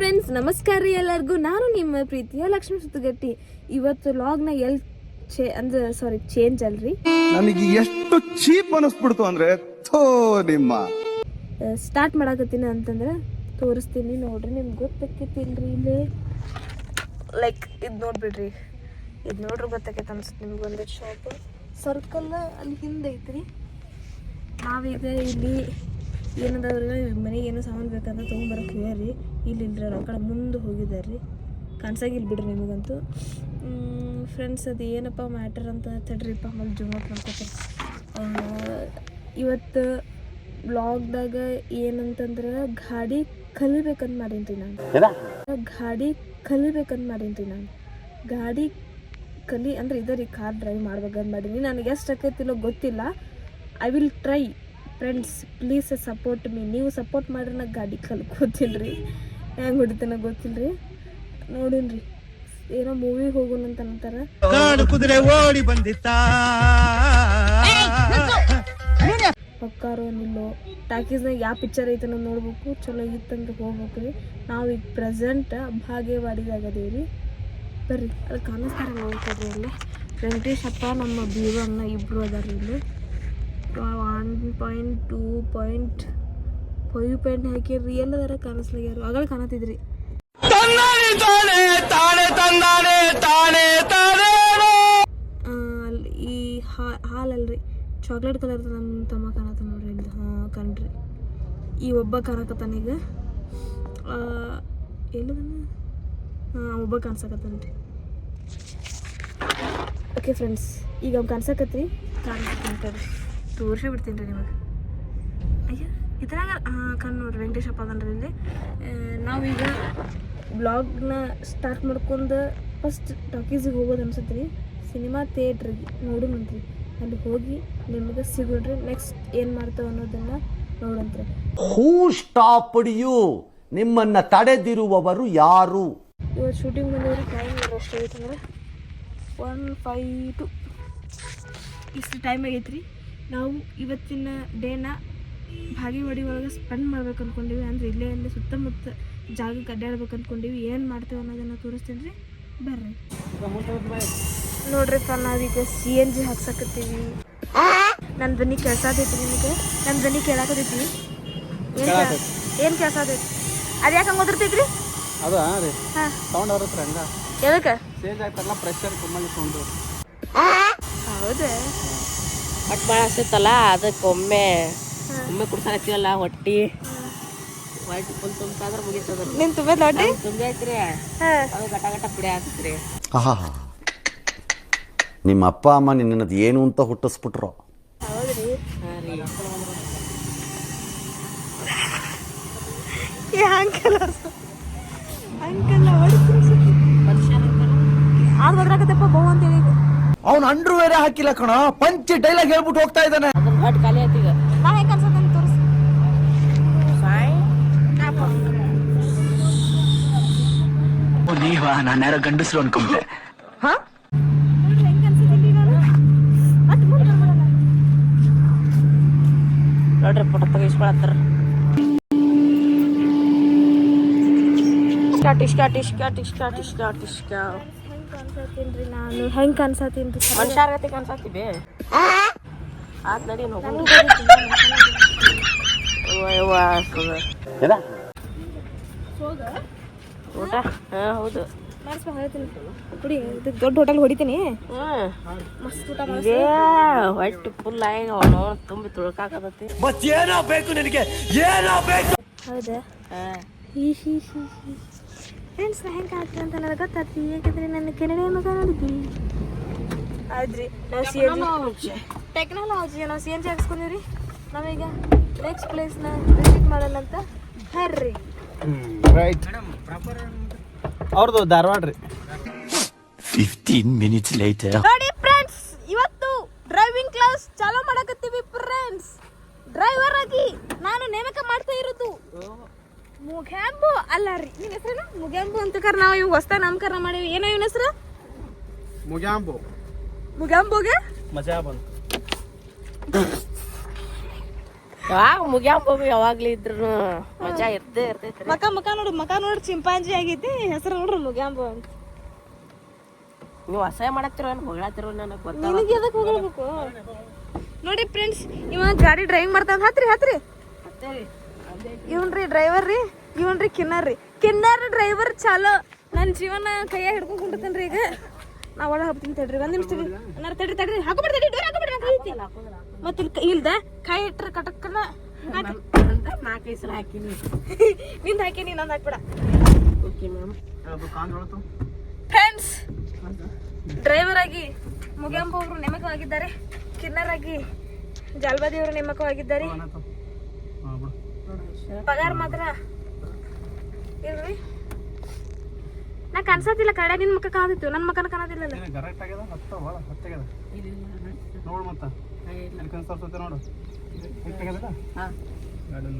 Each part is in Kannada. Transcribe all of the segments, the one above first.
ಫ್ರೆಂಡ್ಸ್ ನಮಸ್ಕಾರ ರೀ ಎಲ್ಲರಿಗೂ. ನಾನು ನಿಮ್ಮ ಪ್ರೀತಿಯ ಲಕ್ಷ್ಮಿ ಸುತ್ತಗಟ್ಟಿ. ಇವತ್ತು ಲಾಗ್ನ ಎಲ್ ಚೇ ಅಂದ್ರೆ ಸಾರಿ ಚೇಂಜ್ ಅಲ್ರಿ. ನನಗೆ ಎಷ್ಟು ಚೀಪ್ ಅನಿಸ್ಬಿಡ್ತು ಅಂದ್ರೆ ಥೋ ನಿಮ್ಮ. ಸ್ಟಾರ್ಟ್ ಮಾಡಾಕತ್ತೀನಿ ಅಂತಂದ್ರೆ ತೋರಿಸ್ತೀನಿ ನೋಡ್ರಿ ನಿಮ್ಗೆ ಗೊತ್ತಾಕೈತಿಲ್ರಿ ಇಲ್ಲಿ? ಲೈಕ್ ಇದು ನೋಡ್ಬಿಡ್ರಿ. ಇದು ನೋಡ್ರಿ ಗೊತ್ತಾಕೈತೆ ಅನ್ಸುತ್ತೆ ನಿಮ್ಗೆ ಒಂದು ಶಾಪ್ ಸರ್ಕಲ್ ಅಲ್ಲಿ ಹಿಂದೆ ಐತ್ರಿ ನಾವೀಗ ಇಲ್ಲಿ ಏನದವ್ರಿ ಮನೆಗೆ ಏನೋ ಸಾಮಾನು ಬೇಕಂದ್ರೆ ತೊಗೊಂಬರಕ್ಕೆ ಹೇಳ್ರಿ ಇಲ್ಲಿ ಇಲ್ರಿ ಆ ಕಡೆ ಮುಂದೆ ಹೋಗಿದ್ದಾರೆ. ರೀ ಕಾಣಿಸಾಗಿಲ್ಲ ಬಿಡ್ರಿ ನಿಮಗಂತೂ. ಫ್ರೆಂಡ್ಸ್ ಅದು ಏನಪ್ಪ ಮ್ಯಾಟರ್ ಅಂತ ತಡ್ರಿಪ್ಪ ಆಮೇಲೆ ಜುಮ್ ಅಪ್ ಮಾಡ್ಕೊತ ಇವತ್ತು ಬ್ಲಾಗ್ದಾಗ ಏನಂತಂದ್ರೆ ಗಾಡಿ ಕಲಿಬೇಕಂತ ಮಾಡೀನಿ ನಾನು. ಗಾಡಿ ಕಲಿಬೇಕಂತ ಮಾಡೀನಿ ನಾನು. ಗಾಡಿ ಕಲಿ ಅಂದ್ರೆ ಇದೇ ರೀ ಕಾರ್ ಡ್ರೈವ್ ಮಾಡ್ಬೇಕಂತ ಮಾಡೀನಿ. ನನಗೆ ಎಷ್ಟು ಆಕೈತಿಲ್ಲೋ ಗೊತ್ತಿಲ್ಲ. I will try friends please support me ನೀವು ಸಪೋರ್ಟ್ ಮಾಡ್ರೆ ನಾ ಗಾಡಿ ಕಲ್ಕೋತಿಲ್ಲ ರೀ ಹೆಂಗೆ ಹೊಡಿತಾನ ಗೊತ್ತಿಲ್ಲ ರೀ ನೋಡಿನ್ರಿ. ಏನೋ ಮೂವಿಗೆ ಹೋಗೋಣ ಅಂತ ಅಂತಾರೆ. ಕುದುರೆ ಓಡಿ ಬಂದಿತ್ತ. ಪಕ್ಕಾರೋ ನಿಲ್ಲೋ. ಟಾಕೀಸ್ನಾಗ ಯಾವ ಪಿಕ್ಚರ್ ಐತೆ ನಾವು ನೋಡ್ಬೇಕು. ಚಲೋ ಇತ್ತಂದ್ರೆ ಹೋಗ್ಬೇಕು ರೀ ನಾವು ಈಗ ಪ್ರೆಸೆಂಟ್ ಭಾಗ್ಯವಾಡಿದಾಗ ಅದೀವಿ ರೀ ಬರ್ರಿ. ಅದಕ್ಕೆ ಕಾಣಿಸ್ತಾರೆ ನೋಡ್ಕೊಡ್ರಿ ಅಲ್ಲಿ ವೆಂಕಟೇಶಪ್ಪ ಅಪ್ಪ ನಮ್ಮ ಬೀರಣ್ಣ ಇಬ್ಬರು ಅದಾರ ಇಲ್ಲಿ. One point two point five point ಹಾಕಿರಿ ಎಲ್ಲದರ ಕಾಣಿಸ್ಲಾಗ್ಯಾರು ಆಗಲ್ಲ ಕಾಣತಿದ್ರಿ ಅಲ್ಲಿ ಈ ಹಾಲಲ್ರಿ ಚಾಕ್ಲೇಟ್ ಕಲರ್ ನಮ್ಮ ತಮ್ಮ ಕಾಣತ್ತ ನೋಡ್ರಿ ಇಲ್ಲಿ ಹಾಂ ಕಣ್ರಿ ಈ ಒಬ್ಬ ಕಾಣಕತ್ತಾನ ಈಗ ಎಲ್ಲದನ್ನ ಹಾಂ ಒಬ್ಬ ಕಾಣಿಸಕತ್ತಾನ್ರಿ ಓಕೆ ಫ್ರೆಂಡ್ಸ್ ಈಗ ಅವ್ನು ಕಾಣಿಸಕತ್ರಿ ಕಾಣಿಸ್ಕೊಂತಾರೆ ತೋರಿಸಿ ಬಿಡ್ತೀನಿ ರೀ ನಿಮಗೆ. ಅಯ್ಯ ಇದ್ರಾಗ ಕಣ್ಣು ನೋಡ್ರಿ ವೆಂಕಟೇಶಪ್ಪ ಅದನ್ರಿ ಇಲ್ಲಿ. ನಾವೀಗ ಬ್ಲಾಗ್ನ ಸ್ಟಾರ್ಟ್ ಮಾಡ್ಕೊಂಡು ಫಸ್ಟ್ ಟಾಕೀಸಿಗೆ ಹೋಗೋದು ಅನ್ಸುತ್ತೆ ರೀ. ಸಿನಿಮಾ ಥಿಯೇಟ್ರಿಗೆ ನೋಡೋಣಂತ್ರಿ ಅಲ್ಲಿ ಹೋಗಿ ನಿಮಗೆ ಸಿಗೋಣ್ರಿ ನೆಕ್ಸ್ಟ್ ಏನು ಮಾಡ್ತಾವ ಅನ್ನೋದನ್ನು ನೋಡಂತ್ರಿ ಹೂ ಸ್ಟಾಪ್ ಯು ನಿಮ್ಮನ್ನು ತಡೆದಿರುವವರು ಯಾರು? ಇವತ್ತು ಶೂಟಿಂಗ್ ಬಂದವರು ಟೈಮ್ ಅಷ್ಟು ಅಂದ್ರೆ ಒನ್ ಫೈ ಟು ಇಷ್ಟು ಟೈಮ್ ಆಗೈತೆ ರೀ. ನಾವು ಇವತ್ತಿನ ಡೇನ ಭಾಗಿವಾಡಿ ಒಳಗೆ ಸ್ಪೆಂಡ್ ಮಾಡ್ಬೇಕು ಅಂದ್ಕೊಂಡಿವಿ ಅಂದ್ರೆ ಇಲ್ಲೇ ಇಲ್ಲೇ ಸುತ್ತಮುತ್ತ ಜಾಗಕ್ಕೆ ಅಡ್ಡಾಡ್ಬೇಕು ಅಂದ್ಕೊಂಡಿವಿ ಏನು ಮಾಡ್ತೇವೆ ಅನ್ನೋದನ್ನು ತೋರಿಸ್ತೀನಿ ರೀ. ಬರ್ರಿ. ನೋಡ್ರಿಪ್ಪ ನಾವೀಗ ಸಿ ಎನ್ ಜಿ ಹಾಕ್ಸಕತ್ತೀವಿ. ನನ್ನ ಧ್ವನಿ ಕೇಳ್ಸಾತೈತಿ ನಿಮಗೆ? ನನ್ನ ಧ್ವನಿ ಕೇಳಾಕತೈತಿ ಏನು ಏನು ಆದೈತಿ ಅದು ಯಾಕೆ ಹಂಗೆ ಅದು ಅದ ರೀ. ಹಾಂ. ಸೌಂಡ್ ಬರುತ್ತೆ ಹಂಗ. ಎದಕ್ಕೆ? ಚೇಂಜ್ ಆಯ್ತಲ್ಲ ಪ್ರೆಷರ್ ಸೌಂಡ್ ಹೌದಾ? ಹೊಟ್ಟೆ ಭಾಳ ಹಸಿತ್ತಲ್ಲ ಅದಕ್ಕೆ ಒಮ್ಮೆ ಒಮ್ಮೆ ಕುಡ್ಸಾಕತ್ತೀವಲ್ಲ ಹೊಟ್ಟಿ. ಹೊಟ್ಟಿ ಫುಲ್ ತುಂಬಾದ್ರೆ ಮುಗೀತದ ನಿನ್ ತುಂಬ ಹೊಟ್ಟಿ ತುಂಬೈತ್ರಿ ಅದು ಗಟ ಗಟ ಪುಡಿ ಆಹಾ. ನಿಮ್ಮ ಅಪ್ಪ ಅಮ್ಮ ನಿನ್ನದು ಏನು ಅಂತ ಹುಟ್ಟಿಸ್ಬಿಟ್ರು. ಹಂಗಲ್ಲ ಅಂಕಲ್ ಅಂಕಲ್ ಆದ್ ಬದ್ರಾಕತ್ತಪ್ಪ ಬಹು ಅಂತ ಹೇಳಿ ಅವ್ನ ಅಂಡ್ರೂ ಬೇರೆ ಹಾಕಿಲ್ಲ ಕಣ. ಪಂಚ್ ಡೈಲಾಗ್ ಹೇಳ್ಬಿಟ್ಟು ಹೋಗ್ತಾ ಇದ್ದಾನೆ. ಅದನ್ನ ಬಟ್ ಖಾಲಿ ಆಯ್ತು ಈಗ. ನಾ ಹೆಂಗೆ ಅನ್ಸತ್ತೆ ತೋರಿಸ್. ನೀವಾ? ನಾನು ಯಾರೋ ಗಂಡಸರು ಅನ್ಕೊಂಡೆ. ನೋಡ್ರಿ ಫೋಟೋ ತೆಗಿಸ್ಕೊಳತ್ತಾರ. ಇಷ್ಟ ಇಷ್ಟ ಇಷ್ಟ ಇಷ್ಟ ಇಷ್ಕ ಇಷ್ಕ ಹೆಂಗೆ ಕಾಣ್ಸತ್ತೀನಿ ರೀ ನಾನು. ಹೆಂಗೆ ಕಾಣ್ಸತ್ತೀನಿ ರೀ ಮನುಷ್ಯರ್ಗತಿ ಕಾಣ್ಸಾತಿ ಆತ್ ನಡಿ. ಊಟ? ಹಾಂ ಹೌದು. ಕುಡಿ ಇದು ದೊಡ್ಡ ಹೋಟೆಲ್ ಹೊಡಿತೀನಿ. ಹೊಟ್ಟೆ ಫುಲ್ ಆಗಿ ಅವನು ತುಂಬಿ ತುಳ್ಕಾಕತೈತಿ ಮತ್ತೇನೋ ಬೇಕು ನಿನಗೆ? ಏನೋ ಬೇಕು? ಹೌದಾ? ಹಾ. ಹಿ ಹಿ ಹಿ ಹಿ. ಫ್ರೆಂಡ್ಸ್ ನಾ ಹೆಂಗೆ ಆಯ್ತು ಅಂತ ನನಗೆ ಗೊತ್ತಾಗ್ತಿ ಯಾಕಂದ್ರೆ ನನ್ನ ಕೆನಡೆ ಮಗ ನೋಡಿದ್ವಿ. ಆದ್ರಿ ನಾವು ಸಿ ಎನ್ ಜಿ ಟೆಕ್ನಾಲಜಿ ನಾವು ಸಿ ಎನ್ ಜಿ ಹಾಕ್ಸ್ಕೊಂಡಿವ್ರಿ. ನಾವೀಗ ನೆಕ್ಸ್ಟ್ ಪ್ಲೇಸ್ನ ವಿಸಿಟ್ ಮಾಡೋಣ ಅಂತ ಹರ್ರಿ. ರೈಟ್ ಅವ್ರದ್ದು ಧಾರವಾಡ ರೀ. ಫಿಫ್ಟೀನ್ ಮಿನಿಟ್ಸ್ ಲೇಟರ್ ನೋಡಿ ಫ್ರೆಂಡ್ಸ್ ಇವತ್ತು ಡ್ರೈವಿಂಗ್ ಕ್ಲಾಸ್ ಚಾಲೂ ಮಾಡಕತ್ತೀವಿ ಫ್ರೆಂಡ್ಸ್ ಡ್ರೈವರ್ ಆಗಿ ನಾನು ನೇಮಕ ಮಾಡ್ತಾ ಇರೋದು. ಮುಗ್ಯಾಂಬು? ಅಲ್ಲ ರೀ ನಿನ್ನ ಹೆಸರೇನು? ಮುಗ್ಯಾಂಬು ಅಂತ ಕರ್ ನಾವು ಇವ್ ಹೊಸ್ತ ನಾಮಕರಣ ಮಾಡೀವಿ. ಏನೋ ಇವನ ಹೆಸರು? ಮುಗ್ಯಾಂಬು. ಮುಗ್ಯಾಂಬುಗೆ? ಮಜಾ ಬಂತು. ಯಾವಾಗ ಮುಗ್ಯಾಂಬೋಬಿ ಯಾವಾಗ್ಲೂ ಇದ್ರು ಮಜಾ ಇರ್ತೇ ಇರ್ತೈತಿ ಮಕ ಮಕ ನೋಡು ಮಕ ನೋಡು ಚಿಂಪಾಂಜಿ ಆಗೈತಿ. ಹೆಸರು ನೋಡ್ರಿ ಮುಗ್ಯಾಂಬು ಅಂತ. ನೀವು ಅಸಹ್ಯ ಮಾಡತ್ತಿರೋ ಹೊಗಳಾತಿರೋ ನನಗೆ ಗೊತ್ತ ನಿನಗೆ ಎದಕ್ಕೆ ಹೋಗಬೇಕು ನೋಡಿ ಫ್ರೆಂಡ್ಸ್ ಇವ ಗಾಡಿ ಡ್ರೈವಿಂಗ್ ಮಾಡ್ತಾನ. ಹತ್ರಿ ಹತ್ರಿ. ಇವನ್ರಿ ಡ್ರೈವರ್ ರೀ, ಇವನ್ರಿ ಕಿನ್ನರ್ ರೀ. ಕಿನ್ನರ್ ಡ್ರೈವರ್ ಚಾಲೋ. ನನ್ನ ಜೀವನ ಕೈಯಾಗ ಹಿಡ್ಕೊಂಡು ಕುಂಡಿರ್ತೇನ್ರಿ ಈಗ. ನಾ ಒಳ ಹಾಕ್ತೀನಿ ತಡ್ರಿ, ಒಂದು ನಿಮಿಷ ಅನ್ನಾರ ತಡ್ರಿ. ತಡ್ರಿ ಹಾಕೋಬಿಡ್ರಿ ತಡ್ರಿ ಡೋರ್ ಹಾಕೋಬಿಡ್ರಿ ಕೈ ಐತಿ ಮತ್ತೆ ಇಲ್ಲಿ ಇಲ್ದ ಕೈ ಇಟ್ರೆ ಕಟಕ್ಕನ ನಾಲ್ಕೈದು ಸಲ ಹಾಕಿನಿ ನಿಂದು ಹಾಕಿನಿ ಇನ್ನೊಂದು ಹಾಕ್ಬಿಡ. ಓಕೆ ಮ್ಯಾಮ್ ಫ್ರೆಂಡ್ಸ್ ಡ್ರೈವರ್ ಆಗಿ ಮುಗಿಯಂಬ ಅವರು ನೇಮಕವಾಗಿದ್ದಾರೆ. ಕಿನ್ನರ್ ಆಗಿ ಜಾಲ್ಬಾದಿ ಅವರು ನೇಮಕವಾಗಿದ್ದಾರೆ. ಪಗಾರ ಮಾತ್ರ. ಇಲ್ರಿ? ನಾ ಕನ್ಸತಿಲ್ಲ ಕಡೆ ನಿನ್ ಮುಖ ಕಾಣತಿತ್ತು ನನ್ನ ಮಕನ ಕಾಣತಿಲ್ಲಲ್ಲ ಕರೆಕ್ಟ್ ಆಗ್ಯದ ಹತ್ತ ಭಾಳ ಹತ್ತಾಗ್ಯದ ನೋಡು ಮತ್ತ. ಅಲ್ಲಿ ಕನ್ಸಲ್ಸತ್ತೆ ನೋಡು. ಕರೆಕ್ಟ್ ಹಾ. ಗಾರ್ಡನ್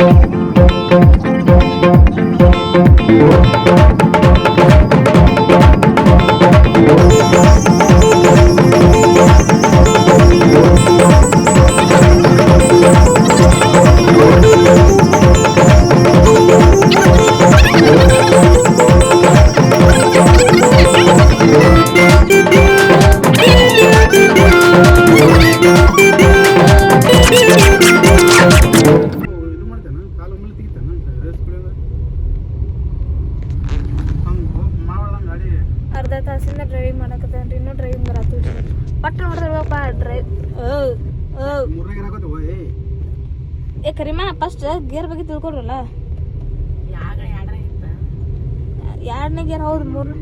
ಇದು ಅರ್ಧ ತಾಸಿಂದ ಡ್ರೈವಿಂಗ್ ಮಾಡಕತ್ತೇನ್ರಿ? ಇನ್ನೂ ಡ್ರೈವಿಂಗ್ ಬರತ್ತು ಪಟ್ ನೋಡಿದ್ರಪ್ಪ ಡ್ರೈವ್ ಏ, ಕರಿಮಾ ಫಸ್ಟ್ ಗೇರ್ ಬಗ್ಗೆ ತಿಳ್ಕೊಡ್ರಲ್ಲ? ಎರಡನೇ ಗೇರ್ ಹೌದು ಮೂರನೇ?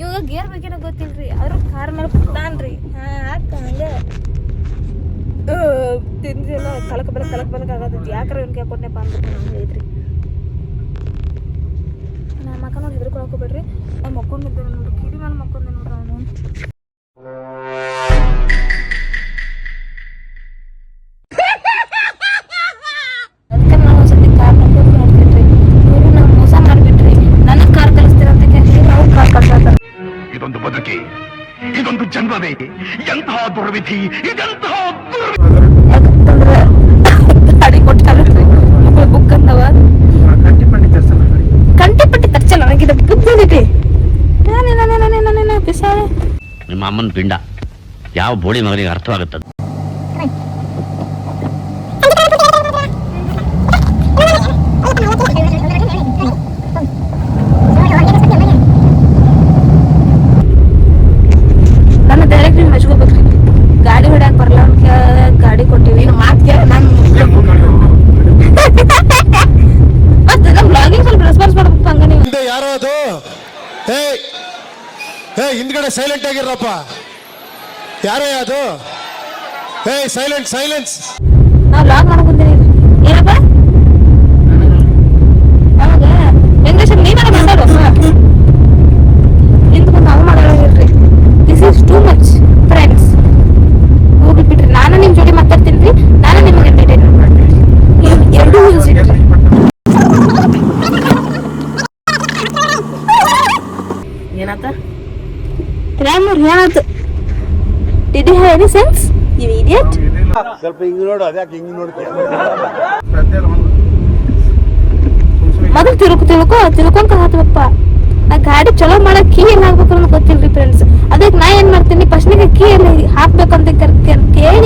ಇವಾಗ ಗೇರ್ ಬಗ್ಗೆ ಗೊತ್ತಿಲ್ರಿ. ಆದ್ರೂ ಕಾರ್ ಮೇಲೆ ಕುತ್ತಾನ್ರಿ ಹಾ ಆಕ ಹಂಗೆ. ತಿಂದಿಲ್ಲ ಕಲಕ ಬರಕ್ ಕಳಕ ಬರಕ್ ಆಗತ್ತೈತಿ. ಯಾಕ್ರ ಇವ್ನಿಗೆ ಕೊಟ್ಟೆಪ್ಪ ಅಂತ ಐತ್ರಿ ನಾ ಮಕ್ಕ ನೋಡಿ ಹೆದರ್ಕೊಳಕ್ ಹೋಗ್ಬೇಡ್ರಿ ನಾ ಮಕ್ಕೊಂಡಿದ್ದೆ ನೋಡ್ರಿ ಕಿಡಿ ಮೇಲೆ ಮಕ್ಕೊಂಡೆ ನೋಡ್ರಿ ಅವನು. ಅದಕ್ಕೆ ನಾವು ನಾವು ನಾವು ಇದೊಂದು ಬದುಕಿ, ಇದೊಂದು ಜನ್ಮವೇ ಎಂತಹ ದುರ್ವಿಧಿ ಇದೆಂತಹ ದುರ್ ಯಾಕಂತಂದ್ರೆ ಗಾಡಿ ಕೊಟ್ಟಾರಲ್ರಿ ಬುಕ್ ಅಂದವ ಕಂಟಿ ಪಂಡಿ ತರ್ಸಲ್ಲ ಗಾಡಿ ಕಂಟಿ ಪಟ್ಟಿ ತರ್ಚಲ್ಲ ನನಗಿದ ಬುಕ್ ಬಂದಿಟ್ಟಿ ನಾನೇ ನಾನೇ ನಾನೇ ನಾನೇ ಬಿಸಾಳೆ ಅಮ್ಮನ ಪಿಂಡ. ಯಾವ ಬೋಳಿ ಮಗನಿಗೆ ಅರ್ಥವಾಗುತ್ತದೆ ನನ್ನ ಡೈರೆಕ್ಟ್ ನೀವು ಮೆಚ್ಕೋಬೇಕ್ರಿ ಗಾಡಿ ಹೊಡ್ಯಾಕ ಬರಲ್ಲ ಅಂತ ಗಾಡಿ ಕೊಟ್ಟಿವಿ ಮಾತು ಕೇಳಿ ನಾನು ಮತ್ತೆ ನಮ್ಮ ಬ್ಲಾಗಿಂಗ್ ಸ್ವಲ್ಪ ರೆಸ್ಪಾನ್ಸ್ ಮಾಡ್ಬೇಕು ಹಂಗ ನೀವು ಹಿಂದೆ ಯಾರೋ ಅದು ಏ ಏ ಹಿಂದ್ಗಡೆ ಸೈಲೆಂಟ್ ಆಗಿರಪ್ಪ ಯಾರೇ ಅದು? ಏಯ್ ಸೈಲೆಂಟ್ ಸೈಲೆನ್ಸ್ ನಾವು ಲಾಗ್ ಮಾಡ್ಕೊಂತೀನಿ ಏನಪ್ಪ ಹೌದಾ ಹೆಂಗಸ ನೀವೆಲ್ಲ ಮಾತಾಡು ನಿಂತ್ಕೊಂಡು ನಾವು ಮಾಡೋದಿಲ್ರಿ this is too much friends ಹೋಗಿ ಬಿಟ್ರಿ ನಾನು ನಿಮ್ಮ ಜೋಡಿ ಮಾತಾಡ್ತೀನಿ ರೀ ನಾನು ನಿಮಗೆ ಎಂಟರ್ಟೈನ್ಮೆಂಟ್ ಮಾಡ್ತೀನಿ ಎರಡೂ ಯೂಸ್ ಇಡ್ರಿ ಏನಾತ ರಾಮೂರ್ ಏನಾಯ್ತು did you have any sense you idiot ಸ್ವಲ್ಪ ಹಿಂಗ್ ನೋಡು, ಅದ್ಯಾಕೆ ಹಿಂಗ್ ನೋಡ್ತೀಯ ಮೊದಲು ತಿಳ್ಕೊ ತಿಳ್ಕೊ ತಿಳ್ಕೊಂತ ಹಾತ್ವಪ್ಪ ನಾ ಗಾಡಿ ಚಲೋ ಮಾಡಕ್ ಕೀ ಏನ್ ಹಾಕ್ಬೇಕು ಅನ್ನೋದು ಗೊತ್ತಿಲ್ರಿ ಫ್ರೆಂಡ್ಸ್ ಅದಕ್ಕೆ ನಾ ಏನ್ ಮಾಡ್ತೀನಿ? ಫಸ್ಟ್ನಿಗೆ ಕೀ ಎಲ್ಲಿ ಕರ್- ಕರ್- ಕೇಳಿ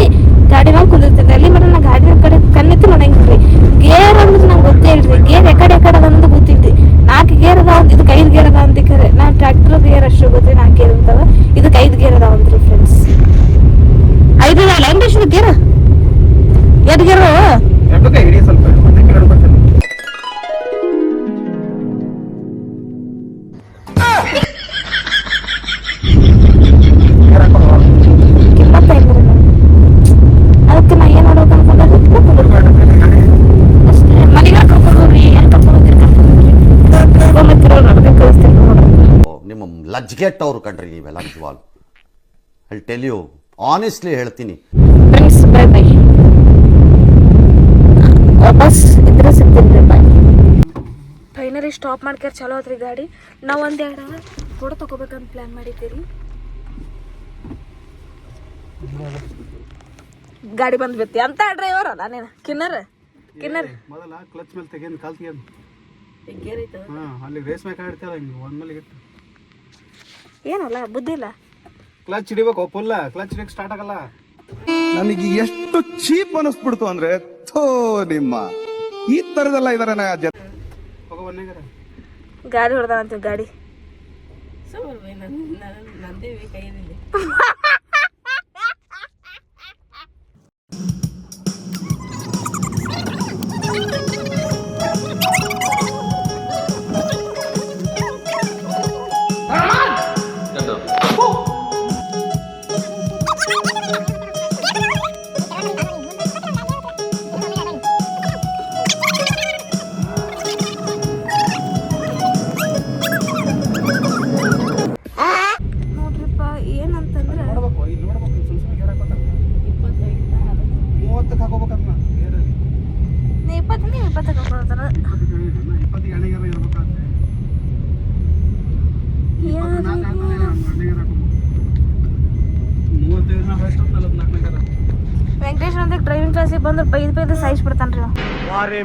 ಲಜ್ಗೆಟ್ಟವ್ರು ಕಣ್ರಿ ನೀವೆಲ್ಲ ನಿಜವಾಗ್ಲು. ಐ ಟೆಲ್ ಯು ಆನೆಸ್ಟ್ಲಿ ಹೇಳ್ತೀನಿ. ಫ್ರೆಂಡ್ಸ್ ಬೈ ಬೈ ವಾಪಸ್ ಇದ್ರೆ ಸಿಗ್ತೀನಿ ಬಾಯ್ ಫೈನಲಿ ಸ್ಟಾಪ್ ಮಾಡ್ಕ್ಯಾರ ಚಲೋ ಆತ್ರಿ ಗಾಡಿ. ನಾವು ಒಂದು ಎರಡು ಫೋಟೋ ತಗೋಬೇಕಂತ ಪ್ಲ್ಯಾನ್ ಮಾಡಿದ್ದೀರಿ. ಗಾಡಿ ಬಂದ್ ಬಿತ್ತಿ ಅಂತ ಡ್ರೈವರ್ ಅಲ್ಲ ನೀನು. ಕಿನ್ನರ್ ಕಿನ್ನರ್. ಮೊದಲ ಕ್ಲಚ್ ಮೇಲೆ ತೆಗೆದು ಕಾಲ್ ತೆಗೆದು ಹಾ ಅಲ್ಲಿ ರೇಸ್ ಮೇಲೆ ಹಿಂಗೆ ಒಂದ್ ಮೇಲೆ ಇಟ್ಟು ಏನಲ್ಲ ಬುದ್ಧಿ ಇಲ್ಲ. ಕ್ಲಚ್ ಹಿಡಿಬೇಕು ಫುಲ್ಲ ಕ್ಲಚ್ ಹಿಡಿಯಕ್ ಸ್ಟಾರ್ಟ್ ಆಗಲ್ಲ. ನನಗೆ ಎಷ್ಟು ಚೀಪ್ ಅನಿಸ್ಬಿಡ್ತು ಅಂದ್ರೆ ಥೋ ನಿಮ್ಮ. ಈ ತರದಲ್ಲ ಇದಾರೆ ಜನ ಹೋಗೋ ಗಾಡಿ ಗಾಡಿ. ಅಂತೀವಿ ಗಾಡಿ ಸೊ ನಂದೇ ಕೈಯಲ್ಲಿ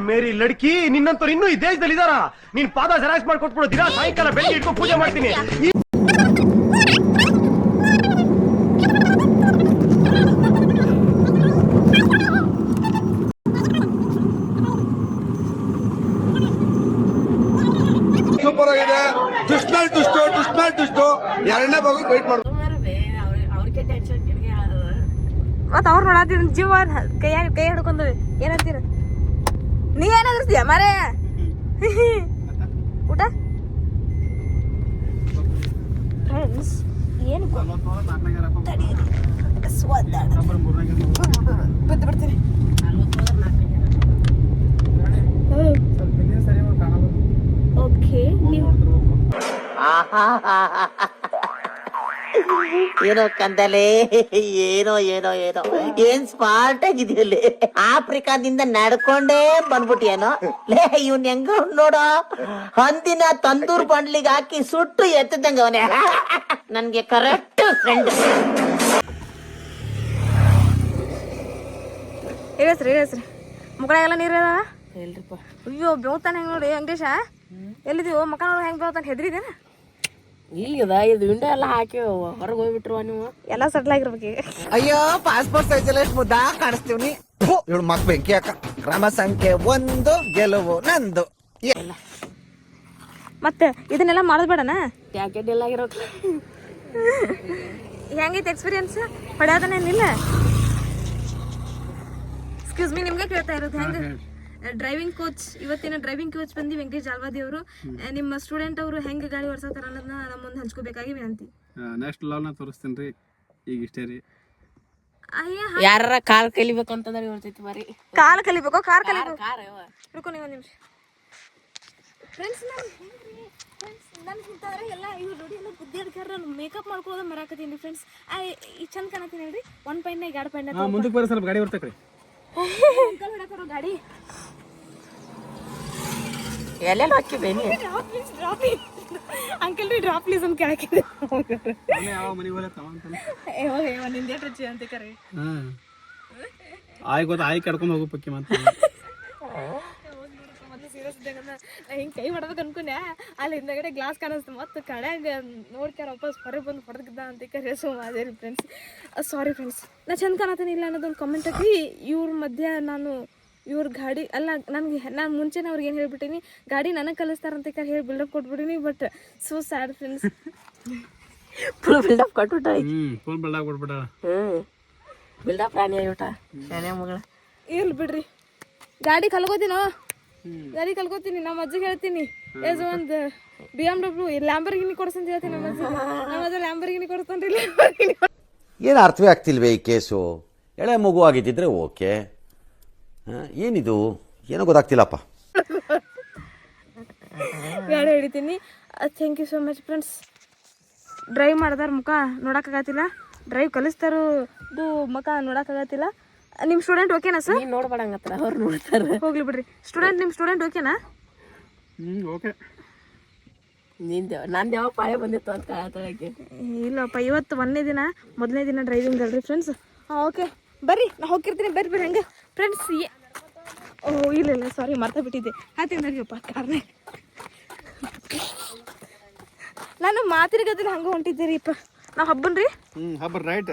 ಮೇರಿ ಲಡ್ಕಿ ನಿನ್ನಂತವ್ರು ಇನ್ನೂ ಈ ದೇಶದಲ್ಲಿ ಇದಾರ ನೀನ್ ಪಾದ ಜೆರಾಕ್ಸ್ ಮಾಡ್ಕೊಟ್ಬಿಡು ದಿನ ಸಾಯಂಕಾಲ ಬೆಳಿಗ್ಗೆ ಇಟ್ಕೊಂಡು ಪೂಜೆ ಮಾಡ್ತೀನಿ. ಸೂಪರ್ ಆಗಿದೆ ದುಷ್ಟ್ಮೇಲ್ ದುಷ್ಟು ದುಷ್ಟ್ಮೇಲ್ ದುಷ್ಟು. ಎರಡನೇ ಭಾಗ ವೇಟ್ ಮಾಡು ಅವ್ರಿಗೆ ಟೆನ್ಷನ್ ಕಿಡಿಗೆ ಆದದ ಮತ್ ಅವ್ರು ನೋಡತ್ತೀರ ಜೀವ ಕೈಯಾಗ ಕೈ ಹಿಡ್ಕೊಂಡ್ರಿ. ಏನಂತೀರ? ನೀ ಏನಾದ್ರಸ್ತೀಯ ಮರೆ ಊಟ ಫ್ರೆಂಡ್ಸ್ ಏನು ನಲವತ್ತೊಂಬತ್ತು ನಾಲ್ಕನೇ ಗೇರ್ ಹಾಕೋಬೇಕು ಸ್ವಾದ ನಂಬರ್ ಮೂರನೇ ಗೇರ್ ಬಿದ್ದು ಬಿಡ್ತೀನಿ ನಲ್ವತ್ತೊಂದ್ರ ನಾಲ್ಕನೇ ಸ್ವಲ್ಪ ಹಿಂದಿನ ಸರಿ ಕಾಣಲ್ಲ ಓಕೆ ನೀವು ಏನೋ ಕಂದಲೆ ಏನೋ ಏನೋ ಏನೋ. ಏನ್ ಸ್ಮಾರ್ಟ್ ಆಗಿದೆಯಲ್ಲಿ ಆಫ್ರಿಕಾದಿಂದ ನಡ್ಕೊಂಡೇ ಬಂದ್ಬಿಟ್ಟಿಯೇನೋ? ಲೇ ಇವನ್ ಹೆಂಗ ನೋಡೋ? ಹಂದಿನ ತಂದೂರ್ ಬಂಡ್ಲಿಗೆ ಹಾಕಿ ಸುಟ್ಟು ಎತ್ತದಂಗ ಅವನೇ. ನನ್ಗೆ ಕರೆಕ್ಟ್ ಫ್ರೆಂಡ್ ಹೇಳಸ್ರಿ ಹೇಳಸ್ರಿ ಮುಗಳಾಗೆಲ್ಲ ನೀರು ಅದಾವ? ಇಲ್ರಿಪ್ಪ. ಅಯ್ಯೋ ಬೆವ್ತಾನೆ ಹೆಂಗ್ ನೋಡಿ ವೆಂಕಟೇಶ ಎಲ್ಲಿದೀವೋ ಮಕ್ಕಳ ನೋಡಿ ಹೆಂಗ್ ಬೆವ್ತಾನೆ? ಹೆದ್ರಿದೇನ? ಈಗದ ಇದು ವಿಂಡೋ ಎಲ್ಲ ಹಾಕಿ ಹೊರಗೆ ಹೋಗ್ಬಿಟ್ರುವ ನೀವು. ಎಲ್ಲ ಸೆಟ್ಲ್ ಆಗಿರ್ಬೇಕು ಈಗ. ಅಯ್ಯೋ ಪಾಸ್ಪೋರ್ಟ್ ಸೈಜ್ ಎಲ್ಲ ಎಷ್ಟು ಮುದ್ದಾ ಕಾಣಿಸ್ತೀವಿ ಇವಳು ಮಕ್ ಬೆಂಕಿ ಅಕ್ಕ ಕ್ರಮ ಸಂಖ್ಯೆ ಒಂದು ಗೆಲುವು ನಂದು. ಮತ್ತೆ ಇದನ್ನೆಲ್ಲ ಮಾಡೋದ್ ಪ್ಯಾಕೆಟ್ ಜಾಕೆಟ್ ಎಲ್ಲ ಆಗಿರೋ ಹೆಂಗೈತೆ ಎಕ್ಸ್ಪೀರಿಯನ್ಸ್ ಹೊಡ್ಯಾದನೇನಿಲ್ಲ ಎಕ್ಸ್ಕ್ಯೂಸ್ ಮೀ ನಿಮ್ಗೆ ಕೇಳ್ತಾ ಇರೋದು ಹೆಂಗೆ? ಡ್ರೈವಿಂಗ್ ಕೋಚ್ ಇವತ್ತಿನ ಡ್ರೈವಿಂಗ್ ಕೋಚ್ ಬಂದು ವೆಂಕಟೇಶ್ ಜಾಲ್ವಾದಿ ಅವರು. ನಿಮ್ಮ ಸ್ಟೂಡೆಂಟ್ ಅವರು ಹೆಂಗೆ ಗಾಡಿ ಓಡಿಸೋತಾರ ಅನ್ನೋದನ್ನ ನಮ್ಮ ಮುಂದೆ ಹಂಚ್ಕೋಬೇಕಾಗಿ ವಿನಂತಿ. ನೆಕ್ಸ್ಟ್ ಲಾಲ್ನ ತೋರಿಸ್ತೀನಿ ರೀ. ಈಗ ಇಷ್ಟೇ ರೀ. ಯಾರ ಕಾಲ್ ಕಲಿಬೇಕು ಅಂತಂದ್ರೆ ಇರ್ತೈತಿ ಬರಿ. ಕಾಲ್ ಕಲಿಬೇಕು ಕಾರ್ ಕಲಿಬೇಕು. ಕಾರ್. ಹಿಡ್ಕೊ ನೀವು ಒಂದು ನಿಮಿಷ. ಫ್ರೆಂಡ್ಸ್ ನಾನು ಫ್ರೆಂಡ್ಸ್ ನಾನು ಇಂಥವ್ರೆ ಎಲ್ಲ ಇವ್ರು ನೋಡಿ ಎಲ್ಲ ಬುದ್ಧಿ ಅಡ್ಕಾರ ನಾನು ಮೇಕಪ್ ಮಾಡ್ಕೊಳ್ಳೋದು ಮರಾಕತ್ತೀನಿ ಫ್ರೆಂಡ್ಸ್ ಈ ಚಂದ ಕಾಣತ್ತೀನಿ ಹೇಳ್ರಿ. ಒನ್ ಪಾಯಿಂಟ್ ಎರಡು ಪಾಯಿಂಟ್ ಮುಂದಕ್ಕೆ ಬರೋ ಸ್ವಲ್ಪ ಗಾಡಿ ಬರ್ತೈತೆ ರೀ ಅಂಕಲ್ ಹೊಡಕರೋ ಗಾಡಿ ಎಲ್ಲೆಲ್ಲ ಹಾಕಿದ್ದೇನೆ ಅಂಕಲ್ ರೀ ಡ್ರಾಪ್ ಪ್ಲೀಸ್ ಅಂತ ಕೇಳಕ್ಕೆ ನಿಂದೆ ರುಚಿ ಅಂತ ಕರೆ. ಹಾಂ ಆಯ್ ಗೊತ್ತ ಆಯ್ ಕರ್ಕೊಂಡು ಹೋಗೋ ಪಕ್ಕಿ ಇದ್ದಾಗ ಹಿಂಗೆ ಕೈ ಮಾಡ್ಬೇಕು ಅನ್ಕೊಂಡೆ. ಅಲ್ಲಿ ಹಿಂದಗಡೆ ಗ್ಲಾಸ್ ಕಾಣಿಸ್ತು. ಮತ್ತೆ ಕಡೆಯಾಗ ನೋಡ್ಕ್ಯಾರ ವಾಪಸ್ ಹೊರಗೆ ಬಂದು ಹೊಡೆದಿದ್ದ ಅಂತ ಕರೆ ಸೊ ಅದೇ ರೀ ಫ್ರೆಂಡ್ಸ್ ಸಾರಿ ಫ್ರೆಂಡ್ಸ್ ನಾ ಚಂದ ಕಾಣತ್ತೀನಿ ಇಲ್ಲ ಅನ್ನೋದೊಂದು ಕಾಮೆಂಟ್ ಹಾಕಿ. ಇವ್ರ ಮಧ್ಯೆ ನಾನು ಇವ್ರ ಗಾಡಿ ಅಲ್ಲ ನನಗೆ ನಾನು ಮುಂಚೆನೇ ಅವ್ರಿಗೆ ಏನು ಹೇಳ್ಬಿಟ್ಟಿನಿ ಗಾಡಿ ನನಗೆ ಕಲಿಸ್ತಾರಂತ ಕರೆ ಹೇಳಿ build up ಕೊಟ್ಬಿಟ್ಟಿನಿ but so sad friends full buildup ಕೊಟ್ಬಿಟ್ಟ. Full build up ಕೊಟ್ಬಿಟ್ಟ. ಹ್ಮ್. ಬಿಲ್ಡಪ್ ರಾಣಿ ಆಗಿಬಿಟ್ಟ. ಮಗಳ. ಇರ್ಲಿ ಬಿಡ್ರಿ. ಗಾಡಿ ಕಲ್ಕೋತೀನೋ ಗಾಡಿ ಕಲ್ಕೋತೀನಿ? ನಮ್ಮ ಅಜ್ಜಿಗೆ ಹೇಳ್ತೀನಿ. ಎಸ್ ಒಂದು ಬಿ ಎಂ ಡಬ್ಲ್ಯೂ ಲ್ಯಾಂಬರ್ಗಿನಿ ಕೊಡ್ಸಂತ ಹೇಳ್ತೀನಿ ನಮ್ಮ ಅಜ್ಜಿ. ನಮ್ಮ ಅಜ್ಜ ಲ್ಯಾಂಬರ್ಗಿನಿ ಕೊಡ್ತಾನ್ರಿ ಲ್ಯಾಂಬರ್ಗಿನಿ ಏನು ಅರ್ಥವೇ ಆಗ್ತಿಲ್ವೇ ಈ ಕೇಸು? ಎಳೆ ಮಗು ಆಗಿದ್ದಿದ್ರೆ ಓಕೆ. ಏನಿದು? ಏನೋ ಗೊತ್ತಾಗ್ತಿಲ್ಲಪ್ಪ. ಬೇಡ ಹಿಡಿತೀನಿ thank you so much friends drive ಮಾಡ್ದಾರ ಮುಖ ನೋಡೋಕ್ಕಾಗತ್ತಿಲ್ಲ. ಡ್ರೈವ್ ಕಲಿಸ್ತಾರೋ ಇದು ಮುಖ ನೋಡೋಕ್ಕಾಗತ್ತಿಲ್ಲ. ನಿಮ್ಮ ಸ್ಟೂಡೆಂಟ್ ಓಕೆನಾ ಸರ್ ನೋಡ್ಬಾಡಂಗತ್ತ ನೋಡ್ಬೇಡಂಗತ್ರ ಅವ್ರು ನೋಡ್ತಾರೆ. ಹೋಗ್ಲಿ ಬಿಡ್ರಿ. ಸ್ಟೂಡೆಂಟ್ ನಿಮ್ಮ ಸ್ಟೂಡೆಂಟ್ ಓಕೆನಾ ಹ್ಞೂ ಓಕೆ ನಿಂದು ನಂದು ಯಾವ ಪಾಳೆ ಬಂದಿತ್ತು ಅಂತ ಕಾಳತಳಕ್ಕೆ ಇಲ್ಲಪ್ಪ ಇವತ್ತು ಒಂದನೇ ದಿನ ಮೊದಲನೇ ದಿನ ಡ್ರೈವಿಂಗ್ ಅಲ್ರಿ ಫ್ರೆಂಡ್ಸ್ ಹಾಂ ಓಕೆ ಬರ್ರಿ ನಾ ಹೋಗಿರ್ತೀನಿ. ಬರ್ರಿ ಬರ್ರಿ ಹಂಗೆ. ಫ್ರೆಂಡ್ಸ್ ಓ ಇಲ್ಲ ಇಲ್ಲ ಸಾರಿ ಮರ್ತಾ ಬಿಟ್ಟಿದ್ದೆ. ಹಾಕ್ತೀನಿ ನಡಿಯಪ್ಪ ಕಾರ್ನೇ ನಾನು ಮಾತಿನ ಗತಿನ ಹಂಗೆ ಹೊಂಟಿದ್ದೆ ರೀ ಇಪ್ಪ ನಾವು ಹಬ್ಬನ್ರಿ? ಹ್ಞೂ ಹಬ್ಬ ರೈಟ್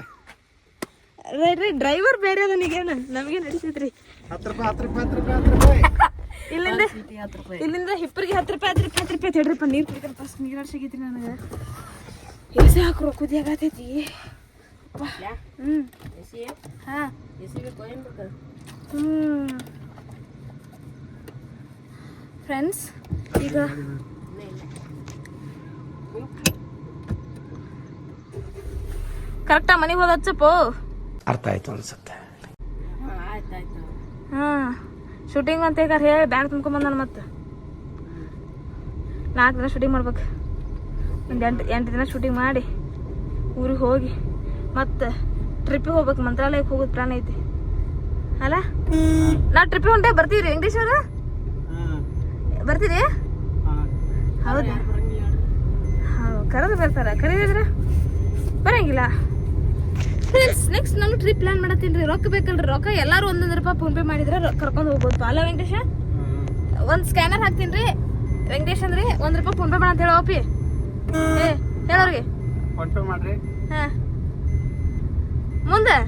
ರೀ ಡ್ರೈವರ್ ಬೇರೆ ನನಗೇನು ನಮಗೆ ನಡೆಸಿದ್ರಿ? ಹತ್ತು ರೂಪಾಯಿ ಹತ್ತು ರೂಪಾಯಿ ಹತ್ತು ರೂಪಾಯಿ ಹತ್ತು ರೂಪಾಯಿ. ಇಲ್ಲಿಂದ ಇಲ್ಲಿಂದ ಹಿಪ್ಪರಿಗೆ ಹತ್ತು ರೂಪಾಯಿ ಹತ್ತು ರೂಪಾಯಿ ಹತ್ತು ರೂಪಾಯಿ ತಡ್ರಿಪ್ಪ ನೀರು ಕುಡಿದ್ರೆ ಫಸ್ಟ್ ನೀರು ಸಿಗೈತಿ ನನಗೆ. ಎಸೆ ಹಾಕಿ ರೊಕ್ಕದಿ ಆಗತೈತಿ ಹ್ಞೂ ಹಾಂ. ಹ್ಞೂ ಫ್ರೆಂಡ್ಸ್ ಈಗ ಕರೆಕ್ಟಾ ಮನೆಗೆ ಹೋದ ಹಚ್ಚಪ್ಪು ಅರ್ಥ ಆಯ್ತು ಅನ್ಸುತ್ತೆ. ಹಾಂ ಶೂಟಿಂಗ್ ಅಂತ ಈಗ ಹೇಳಿ, ಬ್ಯಾಗ್ ತುಂಬ್ಕೊಂಬಂದಾನ ಮತ್ತೆ. ನಾಲ್ಕು ದಿನ ಶೂಟಿಂಗ್ ಮಾಡ್ಬೇಕು. ಒಂದು ಎಂಟು ಎಂಟು ದಿನ ಶೂಟಿಂಗ್ ಮಾಡಿ, ಊರಿಗೆ ಹೋಗಿ, ಮತ್ತೆ ಟ್ರಿಪ್ಪಿಗೆ ಹೋಗ್ಬೇಕು, ಮಂತ್ರಾಲಯಕ್ಕೆ ಹೋಗೋದು ಪ್ಲಾನ್ ಐತಿ. ಅಲ್ಲ? ನಾ ಟ್ರಿಪ್ಪಿಗೆ ಹೊಂಟೆ ಬರ್ತೀವಿ ರೀ ಇಂಗ್ಲೀಷ್ ಅವ್ರು ಬರ್ತೀರಿ? ಹೌದಾ? ಹೌದು, ಕರೆದು ಬರ್ತಾರ, ಕರೀದಿದ್ರ ಬರಂಗಿಲ್ಲ. ಫ್ರೆಂಡ್ಸ್ ನೆಕ್ಸ್ಟ್ ನಾನು ಟ್ರಿಪ್ ಪ್ಲಾನ್ ಮಾಡತ್ತೀನಿ ರೊಕ್ಕ ಬೇಕಲ್ರಿ ರೊಕ್ಕ. ಎಲ್ಲಾರು ಒಂದೊಂದು ರೂಪಾಯಿ ಫೋನ್ ಪೇ ಮಾಡಿದ್ರೆ ಕರ್ಕೊಂಡು ಹೋಗ್ಬೋದು. ಅಲ್ಲ ವೆಂಕಟೇಶ? ಒಂದು ಸ್ಕ್ಯಾನರ್ ಹಾಕ್ತೀನಿ ರೀ. ವೆಂಕಟೇಶ್ ಅಂದ್ರಿ ಒಂದು ರೂಪಾಯಿ ಫೋನ್ ಪೇ ಮಾಡ ಅಂತ ಹೇಳೋ ಓಪಿ ಏ ಹೇಳೋರಿಗೆ. ಫೋನ್ ಪೇ ಮಾಡ್ರಿ. ಹಾಂ. ಮುಂದೆ?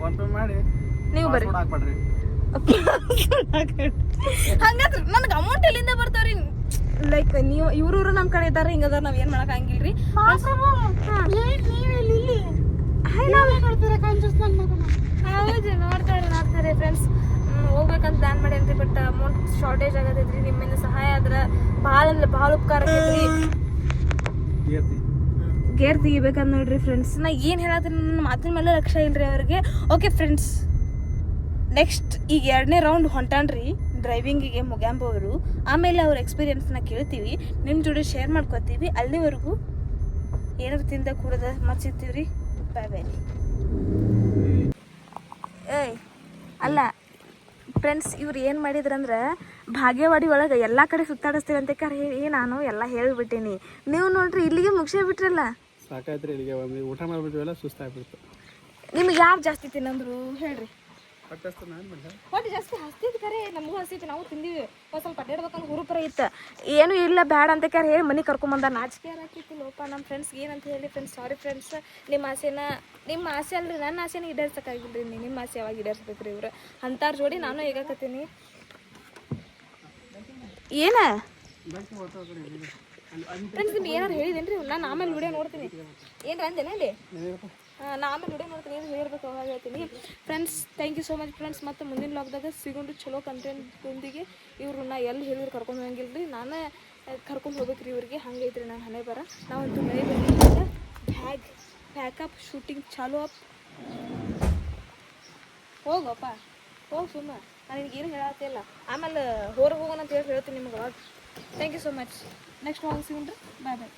ಫೋನ್ ಪೇ ಮಾಡಿ. ನೀವು ಬರ್ರಿ. ಹಂಗಾದ್ರೆ ಹಂಗಂದ್ರೆ ನನಗೆ ಅಮೌಂಟ್ ಎಲ್ಲಿಂದ ಬರ್ತಾವ್ರಿ? ಲೈಕ್ ನೀವು ಇವ್ರು ನಮ್ಮ ಕಡೆ ಇದ್ದಾರೆ ಹಿಂಗದ ನಾವ್ ಏನ್ ಮಾಡಕ್ ಹಂಗಿಲ್ರಿ ಹೌದು ನೋಡ್ತಾರೆ ನೋಡ್ತಾರೆ ಫ್ರೆಂಡ್ಸ್ ಹೋಗ್ಬೇಕಂತ ಪ್ಲಾನ್ ಮಾಡೇನ್ರಿ ಬಟ್ ಅಮೌಂಟ್ ಶಾರ್ಟೇಜ್ ಆಗತೈತ್ರಿ ನಿಮ್ಮಿಂದ ಸಹಾಯ ಆದ್ರೆ ಭಾಳ ಅಂದ್ರೆ ಭಾಳ ಉಪಕಾರ ಕೀರ್ತಿ ಗೇರ್ ತೆಗಿಬೇಕಂತ ನೋಡ್ರಿ ಫ್ರೆಂಡ್ಸ್ ನಾ ಏನು ಹೇಳತ್ತೀನಿ ನನ್ನ ಮಾತಿನ ಮೇಲೆ ಲಕ್ಷ್ಯ ಇಲ್ರಿ ಅವ್ರಿಗೆ. ಓಕೆ ಫ್ರೆಂಡ್ಸ್ ನೆಕ್ಸ್ಟ್ ಈಗ ಎರಡನೇ ರೌಂಡ್ ಹೊಂಟಾನ್ರಿ ಡ್ರೈವಿಂಗಿಗೆ ಮುಗ್ಯಾಂಬವರು ಆಮೇಲೆ ಅವ್ರ ಎಕ್ಸ್ಪೀರಿಯನ್ಸ್ನ ಕೇಳ್ತೀವಿ. ನಿಮ್ಮ ಜೋಡಿ ಶೇರ್ ಮಾಡ್ಕೋತೀವಿ. ಅಲ್ಲಿವರೆಗೂ ಏನಾದ್ರು ತಿಂದ ಕುಡ್ದ ಮಚ್ಚಿರ್ತೀವಿ ರೀ ಏಯ್ ಅಲ್ಲ ಫ್ರೆಂಡ್ಸ್ ಇವ್ರು ಏನು ಮಾಡಿದ್ರಂದ್ರೆ ಭಾಗ್ಯವಾಡಿ ಒಳಗೆ ಎಲ್ಲ ಕಡೆ ಸುತ್ತಾಡಿಸ್ತೀವಿ ಅಂತ ಕರೆ ಹೇಳಿ ನಾನು ಎಲ್ಲ ಹೇಳಿಬಿಟ್ಟೀನಿ. ನೀವು ನೋಡ್ರಿ ಇಲ್ಲಿಗೆ ಮುಗಿಸೇ ಬಿಟ್ರಲ್ಲ? ಸಾಕಾಯ್ತ್ರಿ ಇಲ್ಲಿಗೆ. ಊಟ ಮಾಡ್ಬಿಟ್ವಲ್ಲ ಸುಸ್ತಾಗ್ಬಿಡ್ತು. ನಿಮ್ಗೆ ಯಾವ ಜಾಸ್ತಿ ತಿನ್ನಂದ್ರು? ಹೇಳ್ರಿ. ಹೊಟ್ಟೆ ಜಾಸ್ತಿ ಹಸ್ತಿದ್ ಕರೆ. ನಮಗೂ ಹಸ್ತಿತ್ತು ನಾವು ತಿಂದೀವಿ. ಒಂದ್ ಸ್ವಲ್ಪ ಅಡ್ಡಾಡ್ಬೇಕಂತ ಹುರುಪರ ಇತ್ತು. ಏನು ಇಲ್ಲ ಬ್ಯಾಡ ಅಂತ ಕರೆ ಹೇಳಿ ಮನೆ ಕರ್ಕೊಂಬಂದ ನಾಚಿಕೆ ಹಾಕಿತ್ತು ಲೋಪ ನಮ್ಮ ಫ್ರೆಂಡ್ಸ್ ಏನಂತ ಹೇಳಿ ಫ್ರೆಂಡ್ಸ್ ಸಾರಿ ಫ್ರೆಂಡ್ಸ್ ನಿಮ್ಮ ಆಸೆನ ನಿಮ್ಮ ಆಸೆ ಅಲ್ರಿ ನನ್ನ ಆಸೆನ ಈಡೇರ್ಸಕ್ಕಾಗಿಲ್ರಿ ನೀ. ನಿಮ್ಮ ಆಸೆ ಯಾವಾಗ ಈಡೇರ್ಸ್ಬೇಕ್ರಿ ಇವ್ರು? ಅಂತಾರ ಜೋಡಿ ನಾನು ಹೇಗಾಕತ್ತೀನಿ? ಏನ? ಫ್ರೆಂಡ್ಸ್ ನಿಮ್ಗೆ ಏನಾರು ಹೇಳಿದೇನ್ರಿ? ನಾನು ಆಮೇಲೆ ವಿಡಿಯೋ ನೋಡ್ತೀನಿ. ಏನ್ರ ಅಂದೇನ ಅಲ್ಲಿ? ನಾ ಆಮೇಲೆ ವಿಡಿಯೋ ಮಾಡ್ತೀನಿ ಏನು ಹೇಳ್ಬೇಕು ಅವಾಗ ಹೇಳ್ತೀನಿ. Friends thank you so much friends ಮತ್ತು ಮುಂದಿನ ಲಾಕ್ದಾಗ ಸಿಗೊಂಡು ಚಲೋ ಕಂಟೆಂಟ್ದೊಂದಿಗೆ ನಾ ಎಲ್ಲಿ ಹೇಳಿದ್ರು ಕರ್ಕೊಂಡು ಹೋಗಂಗಿಲ್ಲ ರೀ ನಾನೇ ಕರ್ಕೊಂಡು ಹೋಗ್ಬೇಕ್ರಿ ಇವ್ರಿಗೆ. ಹಂಗೈತ್ರಿ ನಾನು ಹಣೆ ಬರ. ನಾವಂತೂ ಮನೆ ಬಂದಿದ್ದಾಗ ಬ್ಯಾಗ್ ಪ್ಯಾಕಪ್ ಶೂಟಿಂಗ್ ಚಾಲು ಅಪ್ ಹೋಗಪ್ಪ. ಹೋಗಿ ಸುಮ್ಮ. ನಾನು ಏನು ಹೇಳತ್ತಿಲ್ಲ ಆಮೇಲೆ ಹೊರಗೆ ಹೋಗೋಣ ಅಂತ ಹೇಳಿ ಹೇಳ್ತೀನಿ ನಿಮ್ಗೆ ಅವಾಗ. Thank you so much next ಹೋಗಿ ಸಿಗೊಂಡ್ರಿ ಬಾಯ್ ಬಾಯ್